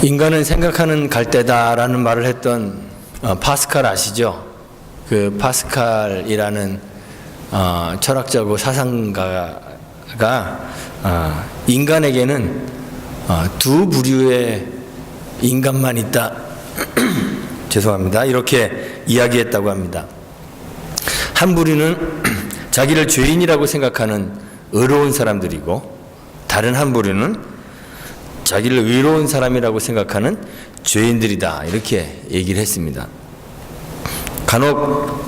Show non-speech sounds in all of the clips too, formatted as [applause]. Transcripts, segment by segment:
인간은 생각하는 갈대다라는 말을 했던 어, 파스칼 아시죠? 그 파스칼이라는 어, 철학자고 사상가가 어, 인간에게는 어, 두 부류의 인간만 있다. [clears throat] 죄송합니다. 이렇게 이야기했다고 합니다. 한 부류는 [clears throat] 자기를 죄인이라고 생각하는 의로운 사람들이고 다른 한 부류는 자기를 의로운 사람이라고 생각하는 죄인들이다. 이렇게 얘기를 했습니다. 간혹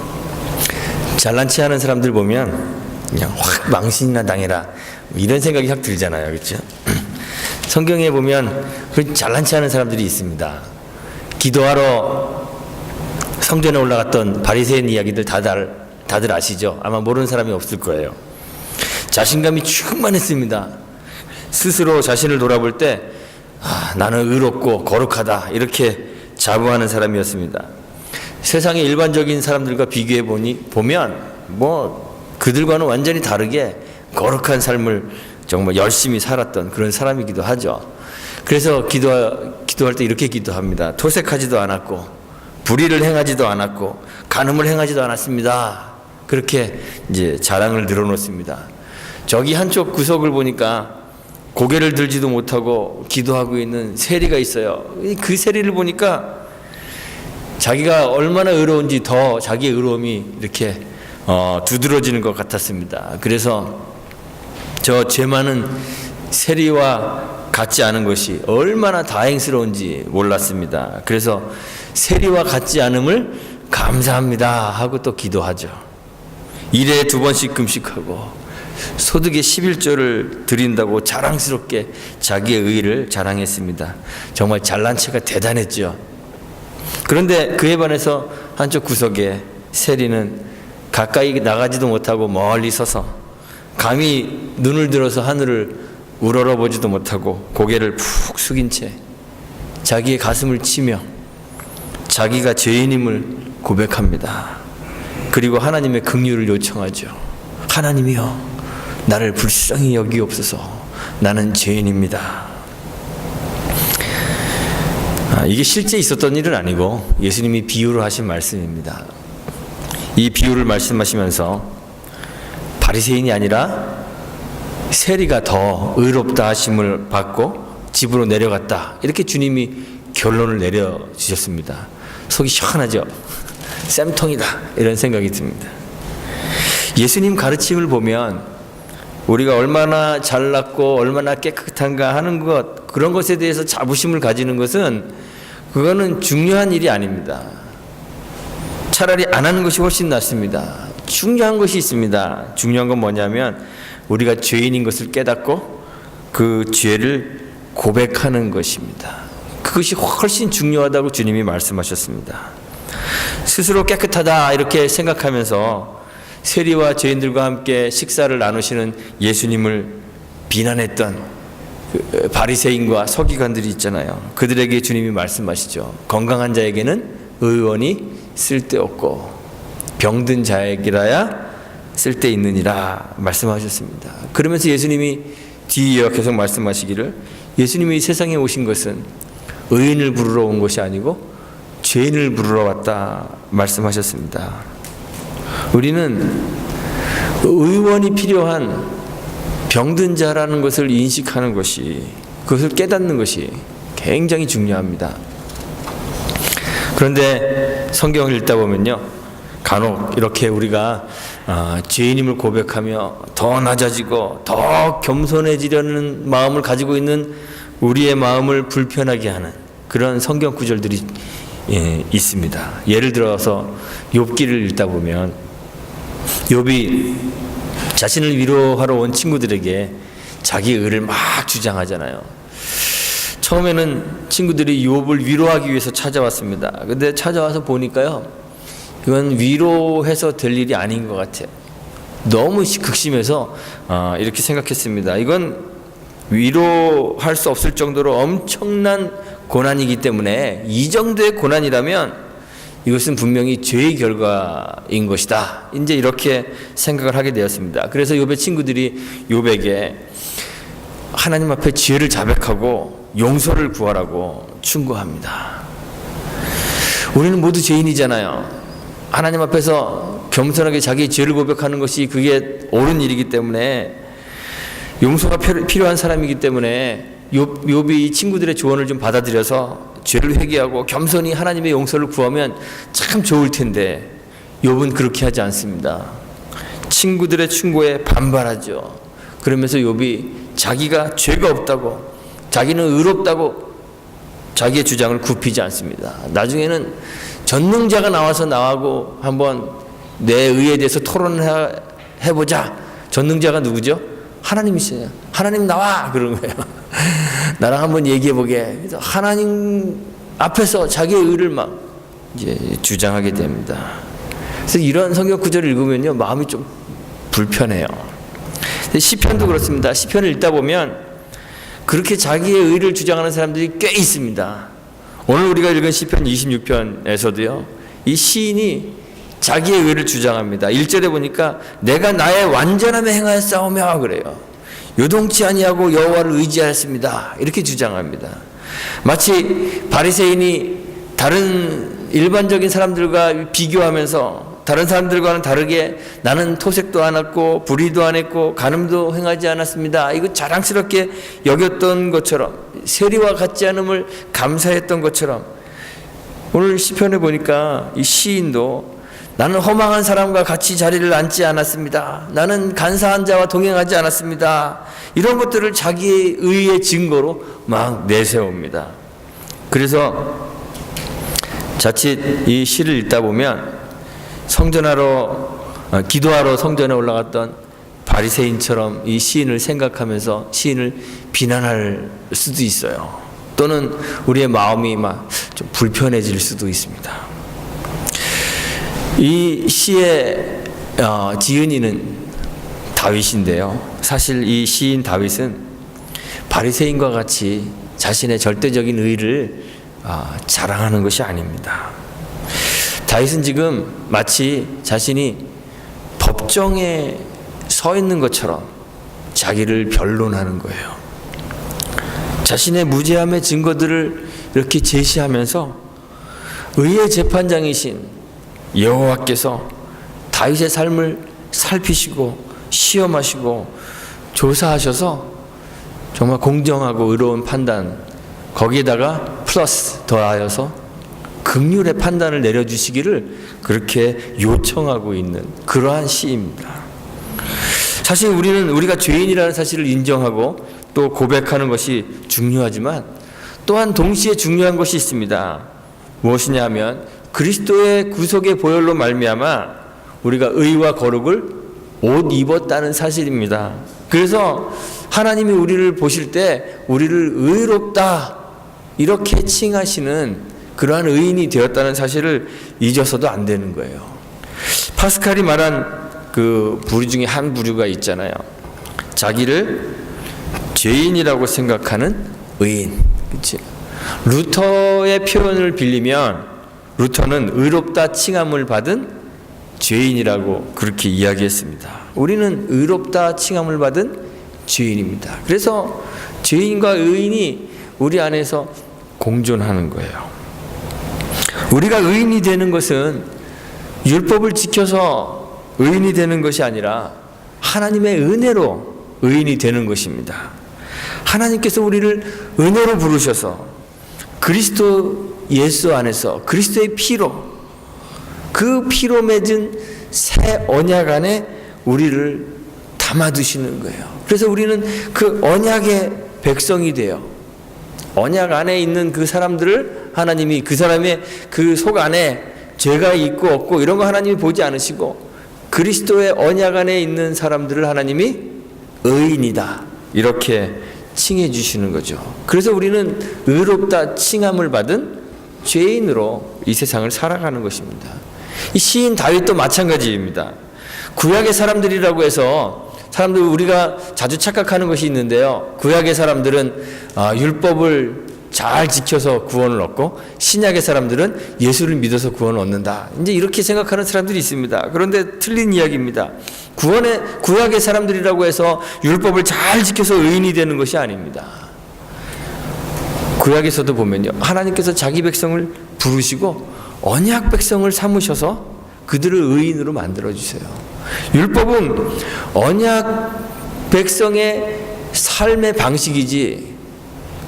잘난 체 하는 사람들 보면 그냥 확 망신이나 당해라. 이런 생각이 확 들잖아요. 그렇죠? [clears throat] 성경에 보면 그 잘난 체 하는 사람들이 있습니다. 기도하러 성전에 올라갔던 바리새인 이야기들 다들 다들 아시죠? 아마 모르는 사람이 없을 거예요. 자신감이 충만했습니다. 스스로 자신을 돌아볼 때 아, 나는 의롭고 거룩하다 이렇게 자부하는 사람이었습니다. 세상의 일반적인 사람들과 비교해 보니 보면 뭐 그들과는 완전히 다르게 거룩한 삶을 정말 열심히 살았던 그런 사람이기도 하죠. 그래서 기도 기도할 때 이렇게 기도합니다. 토색하지도 않았고 불의를 행하지도 않았고 간음을 행하지도 않았습니다. 그렇게 이제 자랑을 늘어놓습니다. 저기 한쪽 구석을 보니까 고개를 들지도 못하고 기도하고 있는 세리가 있어요. 그 세리를 보니까 자기가 얼마나 의로운지 더 자기의 의로움이 이렇게 어, 두드러지는 것 같았습니다. 그래서 저 죄 많은 세리와 같지 않은 것이 얼마나 다행스러운지 몰랐습니다. 그래서 세리와 같지 않음을 감사합니다 하고 또 기도하죠. 일에 두 번씩 금식하고 소득의 11조를 드린다고 자랑스럽게 자기의 의를 자랑했습니다. 정말 잘난 체가 대단했죠. 그런데 그에 반해서 한쪽 구석에 세리는 가까이 나가지도 못하고 멀리 서서 감히 눈을 들어서 하늘을 우러러보지도 못하고 고개를 푹 숙인 채 자기의 가슴을 치며 자기가 죄인임을 고백합니다. 그리고 하나님의 긍휼을 요청하죠. 하나님이여 나를 불쌍히 여기옵소서. 나는 죄인입니다. 아, 이게 실제 있었던 일은 아니고 예수님이 비유를 하신 말씀입니다. 이 비유를 말씀하시면서 바리새인이 아니라 세리가 더 의롭다 하심을 받고 집으로 내려갔다. 이렇게 주님이 결론을 내려 주셨습니다. 속이 시원하죠. [laughs] 쌤통이다. 이런 생각이 듭니다. 예수님 가르침을 보면 우리가 얼마나 잘났고 얼마나 깨끗한가 하는 것 그런 것에 대해서 자부심을 가지는 것은 그거는 중요한 일이 아닙니다. 차라리 안 하는 것이 훨씬 낫습니다. 중요한 것이 있습니다. 중요한 건 뭐냐면 우리가 죄인인 것을 깨닫고 그 죄를 고백하는 것입니다. 그것이 훨씬 중요하다고 주님이 말씀하셨습니다. 스스로 깨끗하다 이렇게 생각하면서 세리와 죄인들과 함께 식사를 나누시는 예수님을 비난했던 그 바리새인과 서기관들이 있잖아요. 그들에게 주님이 말씀하시죠. 건강한 자에게는 의원이 쓸데없고 병든 자에게라야 쓸데있느니라 말씀하셨습니다. 그러면서 예수님이 뒤이어 계속 말씀하시기를 예수님이 세상에 오신 것은 의인을 부르러 온 것이 아니고 죄인을 부르러 왔다 말씀하셨습니다. 우리는 의원이 필요한 병든 자라는 것을 인식하는 것이 그것을 깨닫는 것이 굉장히 중요합니다. 그런데 성경을 읽다 보면요. 간혹 이렇게 우리가 아, 죄인임을 고백하며 더 낮아지고 더 겸손해지려는 마음을 가지고 있는 우리의 마음을 불편하게 하는 그런 성경 구절들이 예, 있습니다. 예를 들어서 욥기를 읽다 보면 욥이 자신을 위로하러 온 친구들에게 자기 의를 막 주장하잖아요. 처음에는 친구들이 욥을 위로하기 위해서 찾아왔습니다. 근데 찾아와서 보니까요. 이건 위로해서 될 일이 아닌 것 같아요. 너무 극심해서 어, 이렇게 생각했습니다. 이건 위로할 수 없을 정도로 엄청난 고난이기 때문에 이 정도의 고난이라면 이것은 분명히 죄의 결과인 것이다. 이제 이렇게 생각을 하게 되었습니다. 그래서 욥의 친구들이 욥에게 하나님 앞에 지혜를 자백하고 용서를 구하라고 충고합니다. 우리는 모두 죄인이잖아요. 하나님 앞에서 겸손하게 자기 죄를 고백하는 것이 그게 옳은 일이기 때문에 용서가 필요- 필요한 사람이기 때문에 욥- 욥이 이 친구들의 조언을 좀 받아들여서 죄를 회개하고 겸손히 하나님의 용서를 구하면 참 좋을 텐데 욥은 그렇게 하지 않습니다. 친구들의 충고에 반발하죠. 그러면서 욥이 자기가 죄가 없다고 자기는 의롭다고 자기의 주장을 굽히지 않습니다. 나중에는 전능자가 나와서 나하고 한번 내 의에 대해서 토론을 해- 해보자. 전능자가 누구죠? 하나님이세요. 하나님 나와! 그런 거예요. 나랑 한번 얘기해 보게. 그래서 하나님 앞에서 자기의 의를 막 이제 주장하게 됩니다. 그래서 이런 성경 구절을 읽으면요. 마음이 좀 불편해요. 시편도 그렇습니다. 시편을 읽다 보면 그렇게 자기의 의를 주장하는 사람들이 꽤 있습니다. 오늘 우리가 읽은 시편 26편에서도요. 이 시인이 자기의 의를 주장합니다. 1절에 보니까 내가 나의 완전함에 행하였사오며 그래요. 요동치 아니하고 여호와를 의지하였습니다. 이렇게 주장합니다. 마치 바리새인이 다른 일반적인 사람들과 비교하면서 다른 사람들과는 다르게 나는 토색도 안 했고 불의도 안 했고 간음도 행하지 않았습니다. 이거 자랑스럽게 여겼던 것처럼 세리와 같지 않음을 감사했던 것처럼 오늘 시편에 보니까 이 시인도 나는 허망한 사람과 같이 자리를 앉지 않았습니다. 나는 간사한 자와 동행하지 않았습니다. 이런 것들을 자기의 의의 증거로 막 내세웁니다. 그래서 자칫 이 시를 읽다 보면 성전하러 어, 기도하러 성전에 올라갔던 바리새인처럼 이 시인을 생각하면서 시인을 비난할 수도 있어요. 또는 우리의 마음이 막 좀 불편해질 수도 있습니다. 이 시의 어, 지은이는 다윗인데요. 사실 이 시인 다윗은 바리새인과 같이 자신의 절대적인 의를 아, 자랑하는 것이 아닙니다. 다윗은 지금 마치 자신이 법정에 서 있는 것처럼 자기를 변론하는 거예요. 자신의 무죄함의 증거들을 이렇게 제시하면서 의의 재판장이신 여호와께서 다윗의 삶을 살피시고 시험하시고 조사하셔서 정말 공정하고 의로운 판단 거기에다가 플러스 더하여서 극률의 판단을 내려주시기를 그렇게 요청하고 있는 그러한 시입니다. 사실 우리는 우리가 죄인이라는 사실을 인정하고 또 고백하는 것이 중요하지만 또한 동시에 중요한 것이 있습니다. 무엇이냐 하면 그리스도의 구속의 보혈로 말미암아 우리가 의와 거룩을 옷 입었다는 사실입니다. 그래서 하나님이 우리를 보실 때 우리를 의롭다 이렇게 칭하시는 그러한 의인이 되었다는 사실을 잊어서도 안 되는 거예요. 파스칼이 말한 그 부류 중에 한 부류가 있잖아요. 자기를 죄인이라고 생각하는 의인. 그치? 루터의 표현을 빌리면 루터는 의롭다 칭함을 받은 죄인이라고 그렇게 이야기했습니다. 우리는 의롭다 칭함을 받은 죄인입니다. 그래서 죄인과 의인이 우리 안에서 공존하는 거예요. 우리가 의인이 되는 것은 율법을 지켜서 의인이 되는 것이 아니라 하나님의 은혜로 의인이 되는 것입니다. 하나님께서 우리를 은혜로 부르셔서 그리스도 예수 안에서 그리스도의 피로 그 피로 맺은 새 언약 안에 우리를 담아두시는 거예요. 그래서 우리는 그 언약의 백성이 되어 언약 안에 있는 그 사람들을 하나님이 그 사람의 그 속 안에 죄가 있고 없고 이런 거 하나님이 보지 않으시고 그리스도의 언약 안에 있는 사람들을 하나님이 의인이다. 이렇게 칭해 주시는 거죠. 그래서 우리는 의롭다 칭함을 받은 죄인으로 이 세상을 살아가는 것입니다. 이 시인 다윗도 마찬가지입니다. 구약의 사람들이라고 해서 사람들 우리가 자주 착각하는 것이 있는데요. 구약의 사람들은 아, 율법을 잘 지켜서 구원을 얻고 신약의 사람들은 예수를 믿어서 구원을 얻는다. 이제 이렇게 생각하는 사람들이 있습니다. 그런데 틀린 이야기입니다. 구원의 구약의 사람들이라고 해서 율법을 잘 지켜서 의인이 되는 것이 아닙니다. 구약에서도 보면요. 하나님께서 자기 백성을 부르시고 언약 백성을 삼으셔서 그들을 의인으로 만들어 주세요. 율법은 언약 백성의 삶의 방식이지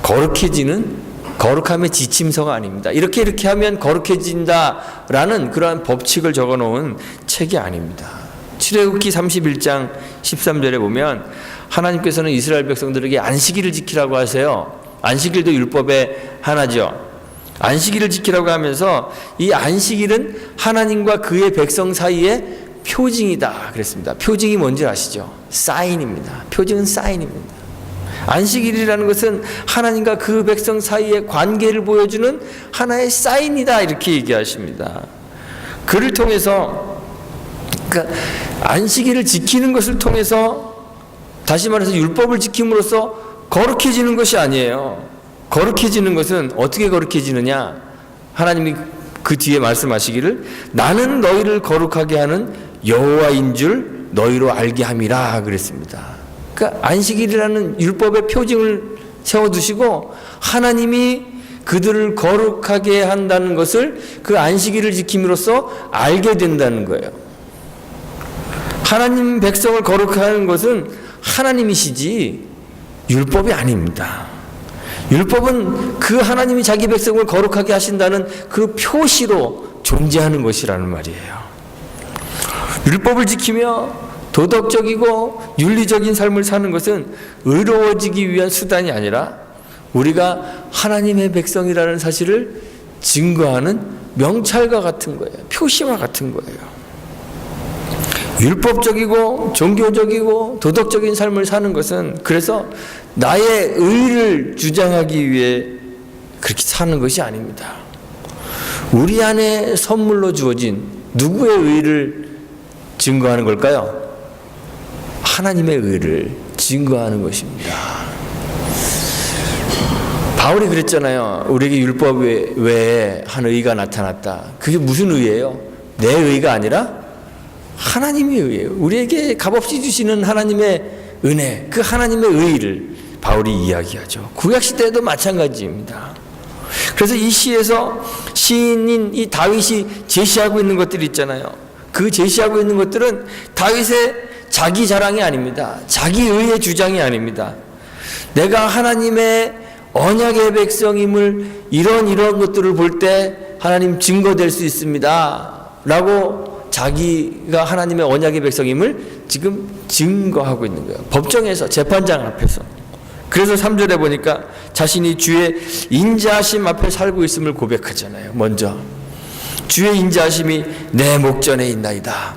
거룩해지는 거룩함의 지침서가 아닙니다. 이렇게 이렇게 하면 거룩해진다라는 그러한 법칙을 적어 놓은 책이 아닙니다. 출애굽기 31장 13절에 보면 하나님께서는 이스라엘 백성들에게 안식일을 지키라고 하세요. 안식일도 율법의 하나죠. 안식일을 지키라고 하면서 이 안식일은 하나님과 그의 백성 사이에 표징이다 그랬습니다. 표징이 뭔지 아시죠? 사인입니다. 표징은 사인입니다. 안식일이라는 것은 하나님과 그 백성 사이의 관계를 보여주는 하나의 사인이다 이렇게 얘기하십니다. 그를 통해서 그러니까 안식일을 지키는 것을 통해서 다시 말해서 율법을 지킴으로써 거룩해지는 것이 아니에요. 거룩해지는 것은 어떻게 거룩해지느냐? 하나님이 그 뒤에 말씀하시기를 나는 너희를 거룩하게 하는 여호와인 줄 너희로 알게 함이라 그랬습니다. 그러니까 안식일이라는 율법의 표징을 세워 두시고 하나님이 그들을 거룩하게 한다는 것을 그 안식일을 지킴으로써 알게 된다는 거예요. 하나님 백성을 거룩하는 것은 하나님이시지 율법이 아닙니다. 율법은 그 하나님이 자기 백성을 거룩하게 하신다는 그 표시로 존재하는 것이라는 말이에요. 율법을 지키며 도덕적이고 윤리적인 삶을 사는 것은 의로워지기 위한 수단이 아니라 우리가 하나님의 백성이라는 사실을 증거하는 명찰과 같은 거예요. 표시와 같은 거예요. 율법적이고 종교적이고 도덕적인 삶을 사는 것은 그래서 나의 의를 주장하기 위해 그렇게 사는 것이 아닙니다. 우리 안에 선물로 주어진 누구의 의를 증거하는 걸까요? 하나님의 의를 증거하는 것입니다. 바울이 그랬잖아요. 우리에게 율법 외에 한 의가 나타났다. 그게 무슨 의예요? 내 의가 아니라 하나님의 의예요. 우리에게 값없이 주시는 하나님의 은혜, 그 하나님의 의를 바울이 이야기하죠. 구약 시대에도 마찬가지입니다. 그래서 이 시에서 시인인 이 다윗이 제시하고 있는 것들이 있잖아요. 그 제시하고 있는 것들은 다윗의 자기 자랑이 아닙니다. 자기 의의 주장이 아닙니다. 내가 하나님의 언약의 백성임을 이런 이런 것들을 볼 때 하나님 증거될 수 있습니다. 라고 자기가 하나님의 언약의 백성임을 지금 증거하고 있는 거예요. 법정에서 재판장 앞에서. 그래서 3절에 보니까 자신이 주의 인자하심 앞에 살고 있음을 고백하잖아요. 먼저 주의 인자하심이 내 목전에 있나이다.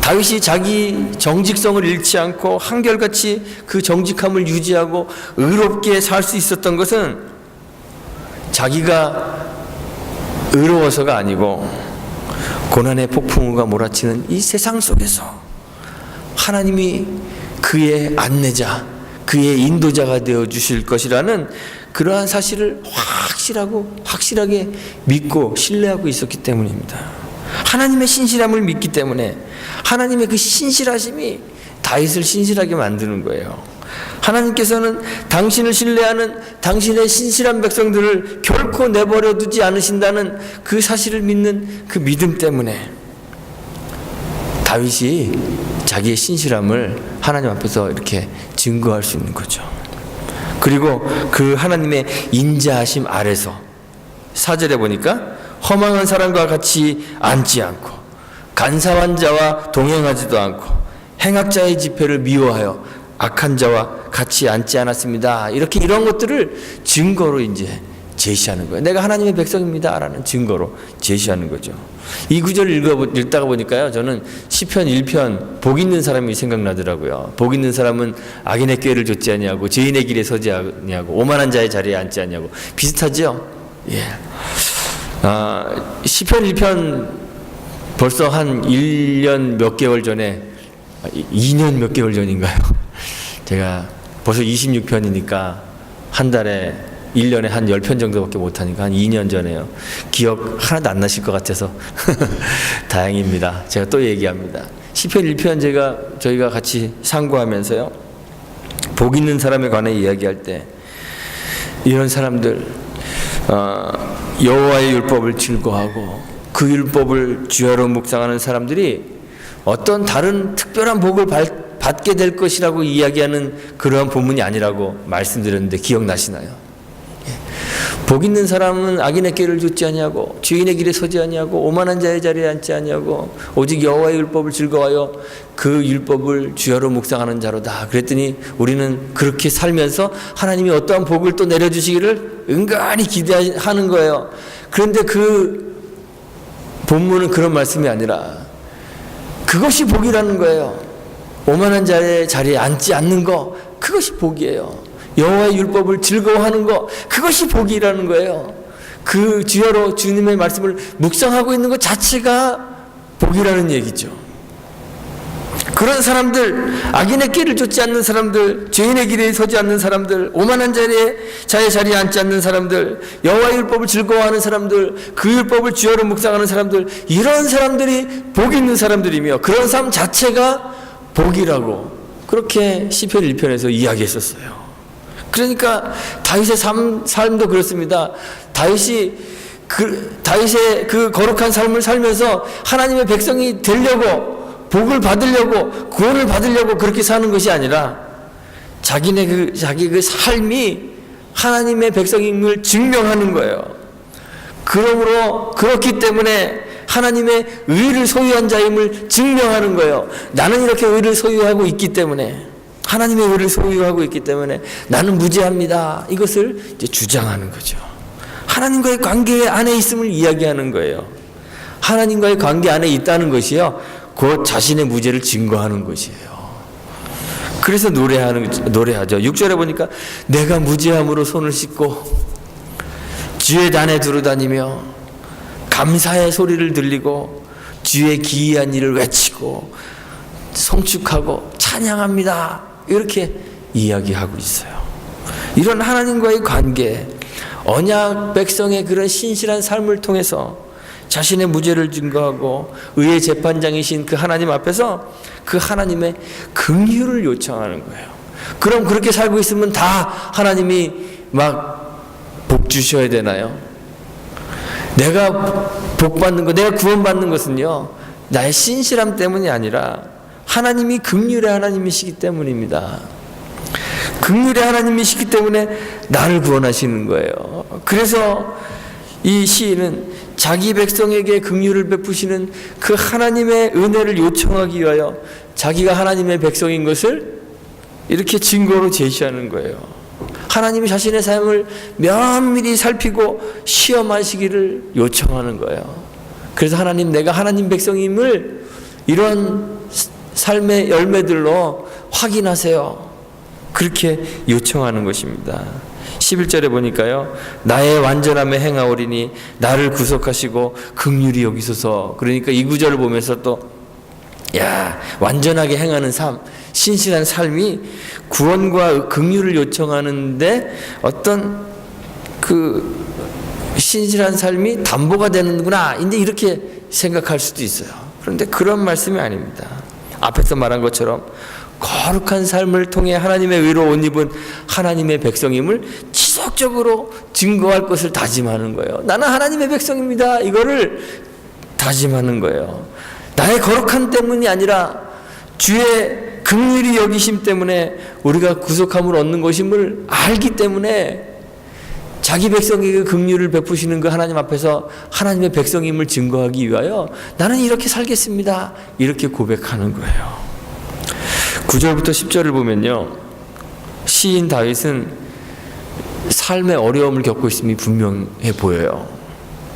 다윗이 자기 정직성을 잃지 않고 한결같이 그 정직함을 유지하고 의롭게 살 수 있었던 것은 자기가 의로워서가 아니고 고난의 폭풍우가 몰아치는 이 세상 속에서 하나님이 그의 안내자, 그의 인도자가 되어 주실 것이라는 그러한 사실을 확실하고 확실하게 믿고 신뢰하고 있었기 때문입니다. 하나님의 신실함을 믿기 때문에 하나님의 그 신실하심이 다윗을 신실하게 만드는 거예요. 하나님께서는 당신을 신뢰하는 당신의 신실한 백성들을 결코 내버려 두지 않으신다는 그 사실을 믿는 그 믿음 때문에 다윗이 자기의 신실함을 하나님 앞에서 이렇게 증거할 수 있는 거죠. 그리고 그 하나님의 인자하심 아래서 사절에 보니까 허망한 사람과 같이 앉지 않고 간사한 자와 동행하지도 않고 행악자의 집회를 미워하여 악한 자와 같이 앉지 않았습니다. 이렇게 이런 것들을 증거로 이제 제시하는 거예요. 내가 하나님의 백성입니다라는 증거로 제시하는 거죠. 이 구절을 읽어 읽다가 보니까요. 저는 시편 1편 복 있는 사람이 생각나더라고요. 복 있는 사람은 악인의 꾀를 좇지 아니하고 죄인의 길에 서지 아니하고 오만한 자의 자리에 앉지 아니하고 비슷하죠? 예. 아, 시편 1편 벌써 한 1년 몇 개월 전에 2년 몇 개월 전인가요? [laughs] 제가 벌써 26편이니까 한 달에 1년에 한 10편 정도밖에 못하니까 한 2년 전에요. 기억 하나도 안 나실 것 같아서 [laughs] 다행입니다. 제가 또 얘기합니다. 시편 1편 제가 저희가 같이 상고하면서요. 복 있는 사람에 관해 이야기할 때 이런 사람들 어, 여호와의 율법을 즐거워하고 그 율법을 주야로 묵상하는 사람들이 어떤 다른 특별한 복을 발- 받게 될 것이라고 이야기하는 그러한 본문이 아니라고 말씀드렸는데 기억나시나요? 예. 복 있는 사람은 악인의 길을 쫓지 아니하고 죄인의 길에 서지 아니하고 오만한 자의 자리에 앉지 아니하고 오직 여호와의 율법을 즐거워하여 그 율법을 주야로 묵상하는 자로다. 그랬더니 우리는 그렇게 살면서 하나님이 어떠한 복을 또 내려주시기를 은근히 기대하는 거예요. 그런데 그 본문은 그런 말씀이 아니라 그것이 복이라는 거예요. 오만한 자의 자리에 앉지 않는 거 그것이 복이에요. 여호와의 율법을 즐거워하는 거 그것이 복이라는 거예요. 그 주여로 주님의 말씀을 묵상하고 있는 것 자체가 복이라는 얘기죠. 그런 사람들, 악인의 길을 쫓지 않는 사람들, 죄인의 길에 서지 않는 사람들, 오만한 자리에 자의 자리에 앉지 않는 사람들, 여호와의 율법을 즐거워하는 사람들, 그 율법을 주여로 묵상하는 사람들, 이런 사람들이 복 있는 사람들이며 그런 삶 자체가 복이라고 그렇게 시편 1편에서 이야기했었어요. 그러니까 다윗의 삶, 삶도 그렇습니다. 다윗이 그 다윗의 그 거룩한 삶을 살면서 하나님의 백성이 되려고 복을 받으려고 구원을 받으려고 그렇게 사는 것이 아니라 자기네 그 자기 그 삶이 하나님의 백성임을 증명하는 거예요. 그러므로 그렇기 때문에 하나님의 의를 소유한 자임을 증명하는 거예요. 나는 이렇게 의를 소유하고 있기 때문에 하나님의 의를 소유하고 있기 때문에 나는 무죄합니다. 이것을 이제 주장하는 거죠. 하나님과의 관계 안에 있음을 이야기하는 거예요. 하나님과의 관계 안에 있다는 것이요. 곧 자신의 무죄를 증거하는 것이에요. 그래서 노래하는 노래하죠. 6절에 보니까 내가 무죄함으로 손을 씻고 주의 단에 두루다니며 감사의 소리를 들리고 주의 기이한 일을 외치고 송축하고 찬양합니다. 이렇게 이야기하고 있어요. 이런 하나님과의 관계, 언약 백성의 그런 신실한 삶을 통해서 자신의 무죄를 증거하고 의의 재판장이신 그 하나님 앞에서 그 하나님의 긍휼을 요청하는 거예요. 그럼 그렇게 살고 있으면 다 하나님이 막 복 주셔야 되나요? 내가 복 받는 것, 내가 구원 받는 것은요. 나의 신실함 때문이 아니라 하나님이 긍휼의 하나님이시기 때문입니다. 긍휼의 하나님이시기 때문에 나를 구원하시는 거예요. 그래서 이 시인은 자기 백성에게 긍휼을 베푸시는 그 하나님의 은혜를 요청하기 위하여 자기가 하나님의 백성인 것을 이렇게 증거로 제시하는 거예요. 하나님이 자신의 삶을 면밀히 살피고 시험하시기를 요청하는 거예요. 그래서 하나님 내가 하나님 백성임을 이런 삶의 열매들로 확인하세요. 그렇게 요청하는 것입니다. 11절에 보니까요. 나의 완전함에 행하오리니 나를 구속하시고 극률이 여기소서. 그러니까 이 구절을 보면서 또 야, 완전하게 행하는 삶, 신실한 삶이 구원과 긍휼을 요청하는데 어떤 그 신실한 삶이 담보가 되는구나. 이제 이렇게 생각할 수도 있어요. 그런데 그런 말씀이 아닙니다. 앞에서 말한 것처럼 거룩한 삶을 통해 하나님의 의로 옷 입은 하나님의 백성임을 지속적으로 증거할 것을 다짐하는 거예요. 나는 하나님의 백성입니다. 이거를 다짐하는 거예요. 나의 거룩한 때문이 아니라 주의 긍휼이 여기심 때문에 우리가 구속함을 얻는 것임을 알기 때문에 자기 백성에게 긍휼을 베푸시는 그 하나님 앞에서 하나님의 백성임을 증거하기 위하여 나는 이렇게 살겠습니다. 이렇게 고백하는 거예요. 9절부터 10절을 보면요. 시인 다윗은 삶의 어려움을 겪고 있음이 분명해 보여요.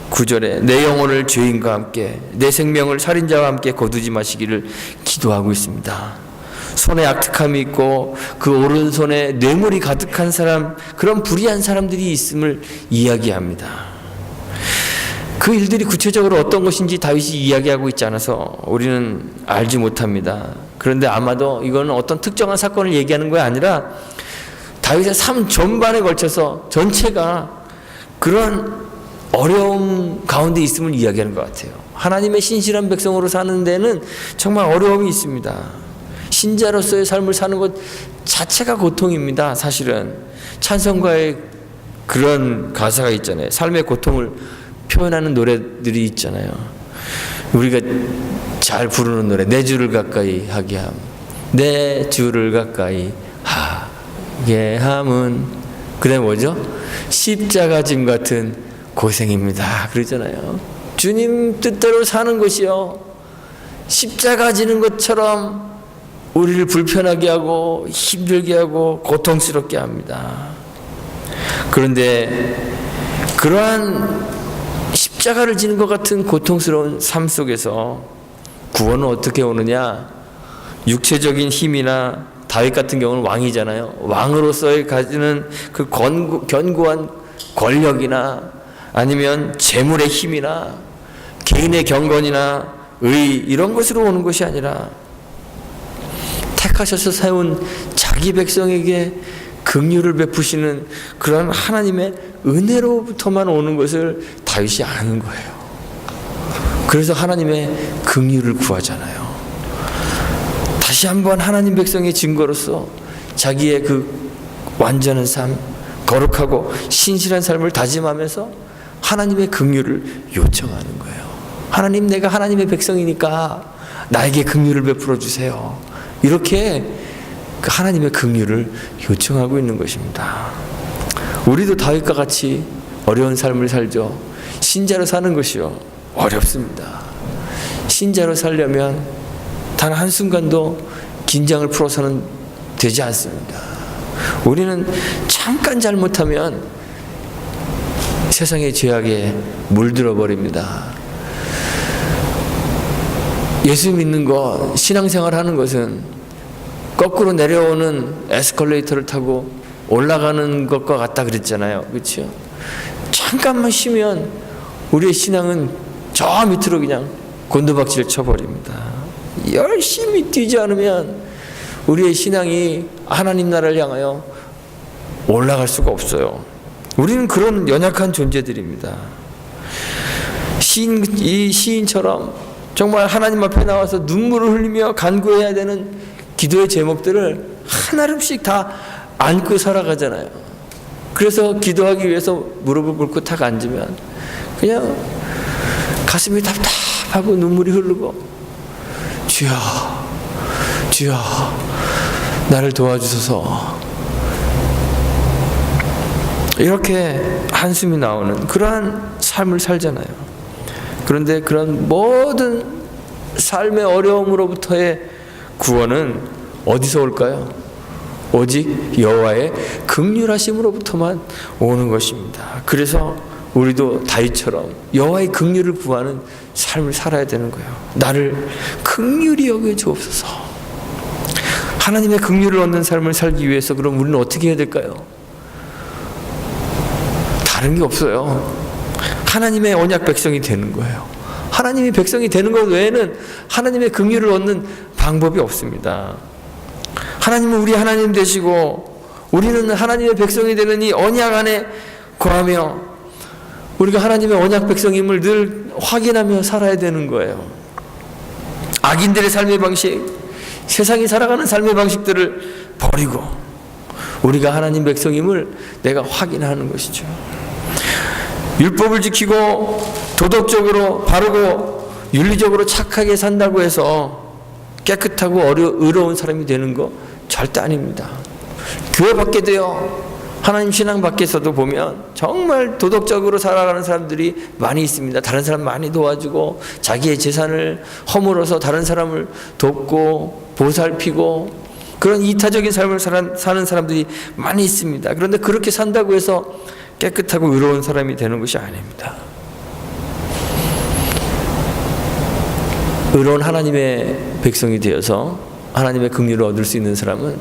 9절에 내 영혼을 죄인과 함께 내 생명을 살인자와 함께 거두지 마시기를 기도하고 있습니다. 손에 악특함이 있고 그 오른손에 뇌물이 가득한 사람 그런 불의한 사람들이 있음을 이야기합니다. 그 일들이 구체적으로 어떤 것인지 다윗이 이야기하고 있지 않아서 우리는 알지 못합니다. 그런데 아마도 이거는 어떤 특정한 사건을 얘기하는 거 아니라 다윗의 삶 전반에 걸쳐서 전체가 그런 어려움 가운데 있음을 이야기하는 것 같아요. 하나님의 신실한 백성으로 사는 데는 정말 어려움이 있습니다. 신자로서의 삶을 사는 것 자체가 고통입니다. 사실은 찬성과의 그런 가사가 있잖아요. 삶의 고통을 표현하는 노래들이 있잖아요. 우리가 잘 부르는 노래 내 주를 가까이 하게 함. 내 주를 가까이 하게 함은 그다음에 뭐죠? 십자가 짐 같은 고생입니다. 그러잖아요. 주님 뜻대로 사는 것이요. 십자가 지는 것처럼 우리를 불편하게 하고 힘들게 하고 고통스럽게 합니다. 그런데 그러한 십자가를 지는 것 같은 고통스러운 삶 속에서 구원은 어떻게 오느냐? 육체적인 힘이나 다윗 같은 경우는 왕이잖아요. 왕으로서의 가지는 그 견고, 견고한 권력이나 아니면 재물의 힘이나 개인의 경건이나 의 이런 것으로 오는 것이 아니라 택하셔서 세운 자기 백성에게 긍휼을 베푸시는 그런 하나님의 은혜로부터만 오는 것을 다윗이 아는 거예요. 그래서 하나님의 긍휼을 구하잖아요. 다시 한번 하나님 백성의 증거로서 자기의 그 완전한 삶, 거룩하고 신실한 삶을 다짐하면서 하나님의 긍휼을 요청하는 거예요. 하나님 내가 하나님의 백성이니까 나에게 긍휼을 베풀어 주세요. 이렇게 그 하나님의 긍휼을 요청하고 있는 것입니다. 우리도 다윗과 같이 어려운 삶을 살죠. 신자로 사는 것이요 어렵습니다. 신자로 살려면 단 한 순간도 긴장을 풀어서는 되지 않습니다. 우리는 잠깐 잘못하면 세상의 죄악에 물들어 버립니다. 예수 믿는 것, 신앙생활 하는 것은 거꾸로 내려오는 에스컬레이터를 타고 올라가는 것과 같다 그랬잖아요. 그렇죠? 잠깐만 쉬면 우리의 신앙은 저 밑으로 그냥 곤두박질 쳐버립니다. 열심히 뛰지 않으면 우리의 신앙이 하나님 나라를 향하여 올라갈 수가 없어요. 우리는 그런 연약한 존재들입니다. 시인, 이 시인처럼 정말 하나님 앞에 나와서 눈물을 흘리며 간구해야 되는 기도의 제목들을 하나름씩 다 안고 살아가잖아요. 그래서 기도하기 위해서 무릎을 꿇고 탁 앉으면 그냥 가슴이 답답하고 눈물이 흐르고 주여, 주여, 나를 도와주소서. 이렇게 한숨이 나오는 그러한 삶을 살잖아요. 그런데 그런 모든 삶의 어려움으로부터의 구원은 어디서 올까요? 오직 여호와의 극률하심으로부터만 오는 것입니다. 그래서 우리도 다윗처럼 여호와의 극률을 구하는 삶을 살아야 되는 거예요. 나를 극률이 여겨 주옵소서. 하나님의 극률을 얻는 삶을 살기 위해서 그럼 우리는 어떻게 해야 될까요? 다른 게 없어요. 하나님의 언약 백성이 되는 거예요. 하나님의 백성이 되는 것 외에는 하나님의 긍휼을 얻는 방법이 없습니다. 하나님은 우리 하나님 되시고 우리는 하나님의 백성이 되는 이 언약 안에 거하며 우리가 하나님의 언약 백성임을 늘 확인하며 살아야 되는 거예요. 악인들의 삶의 방식, 세상이 살아가는 삶의 방식들을 버리고 우리가 하나님 백성임을 내가 확인하는 것이죠. 율법을 지키고 도덕적으로 바르고 윤리적으로 착하게 산다고 해서 깨끗하고 어려, 의로운 사람이 되는 거 절대 아닙니다. 교회 밖에 되어 하나님 신앙 밖에서도 보면 정말 도덕적으로 살아가는 사람들이 많이 있습니다. 다른 사람 많이 도와주고 자기의 재산을 허물어서 다른 사람을 돕고 보살피고 그런 이타적인 삶을 사는 사람들이 많이 있습니다. 그런데 그렇게 산다고 해서 깨끗하고 의로운 사람이 되는 것이 아닙니다. 의로운 하나님의 백성이 되어서 하나님의 긍휼을 얻을 수 있는 사람은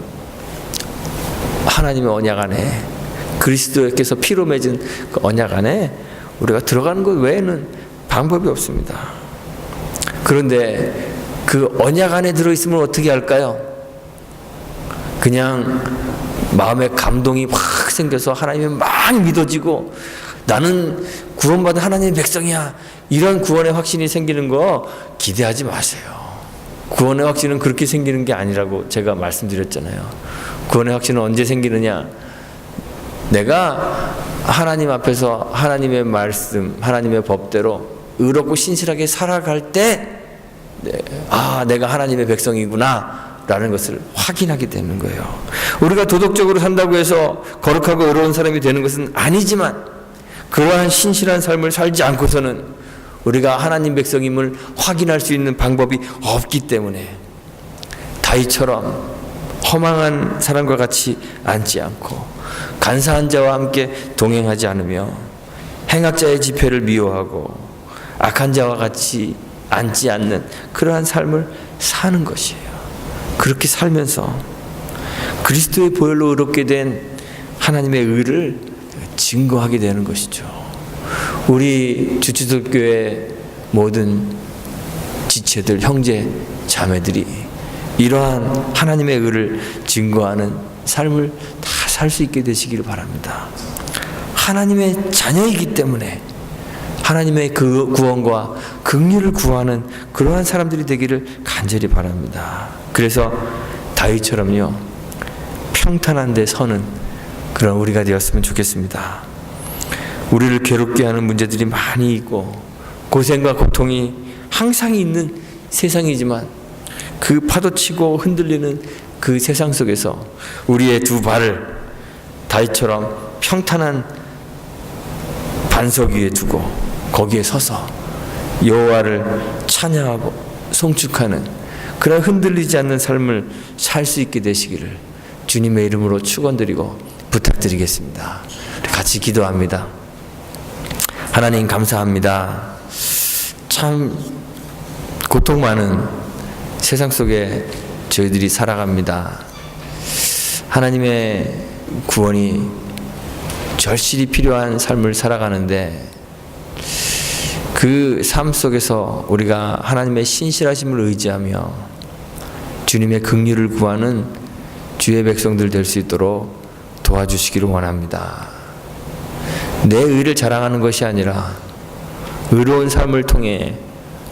하나님의 언약 안에 그리스도께서 피로 맺은 그 언약 안에 우리가 들어가는 것 외에는 방법이 없습니다. 그런데 그 언약 안에 들어 있으면 어떻게 할까요? 그냥 마음에 감동이 확 생겨서 하나님이 막 믿어지고 나는 구원받은 하나님의 백성이야. 이런 구원의 확신이 생기는 거 기대하지 마세요. 구원의 확신은 그렇게 생기는 게 아니라고 제가 말씀드렸잖아요. 구원의 확신은 언제 생기느냐? 내가 하나님 앞에서 하나님의 말씀, 하나님의 법대로 의롭고 신실하게 살아갈 때, 네, 아, 내가 하나님의 백성이구나. 라는 것을 확인하게 되는 거예요. 우리가 도덕적으로 산다고 해서 거룩하고 의로운 사람이 되는 것은 아니지만, 그러한 신실한 삶을 살지 않고서는 우리가 하나님 백성임을 확인할 수 있는 방법이 없기 때문에 다이처럼 허망한 사람과 같이 앉지 않고 간사한 자와 함께 동행하지 않으며 행악자의 지폐를 미워하고 악한 자와 같이 앉지 않는 그러한 삶을 사는 것이에요. 그렇게 살면서 그리스도의 보혈로 의롭게 된 하나님의 의를 증거하게 되는 것이죠. 우리 주치도교회 모든 지체들, 형제, 자매들이 이러한 하나님의 의를 증거하는 삶을 다 살 수 있게 되시기를 바랍니다. 하나님의 자녀이기 때문에 하나님의 그 구원과 긍휼을 구하는 그러한 사람들이 되기를 간절히 바랍니다. 그래서 다윗처럼요 평탄한 데 서는 그런 우리가 되었으면 좋겠습니다. 우리를 괴롭게 하는 문제들이 많이 있고 고생과 고통이 항상 있는 세상이지만 그 파도치고 흔들리는 그 세상 속에서 우리의 두 발을 다윗처럼 평탄한 반석 위에 두고 거기에 서서 여호와를 찬양하고 송축하는 그런 흔들리지 않는 삶을 살 수 있게 되시기를 주님의 이름으로 축원드리고 부탁드리겠습니다. 같이 기도합니다. 하나님 감사합니다. 참 고통 많은 세상 속에 저희들이 살아갑니다. 하나님의 구원이 절실히 필요한 삶을 살아가는데 그 삶 속에서 우리가 하나님의 신실하심을 의지하며 주님의 긍휼을 구하는 주의 백성들 될 수 있도록 도와주시기를 원합니다. 내 의를 자랑하는 것이 아니라 의로운 삶을 통해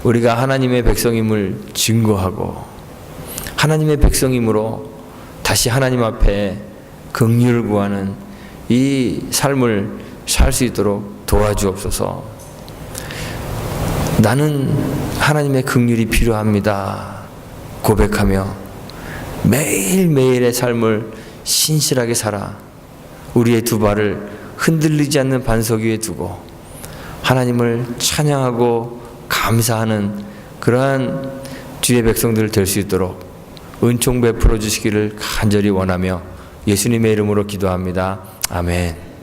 우리가 하나님의 백성임을 증거하고 하나님의 백성임으로 다시 하나님 앞에 긍휼을 구하는 이 삶을 살 수 있도록 도와주옵소서. 나는 하나님의 긍휼이 필요합니다. 고백하며 매일매일의 삶을 신실하게 살아 우리의 두 발을 흔들리지 않는 반석 위에 두고 하나님을 찬양하고 감사하는 그러한 주의 백성들 될 수 있도록 은총 베풀어 주시기를 간절히 원하며 예수님의 이름으로 기도합니다. 아멘.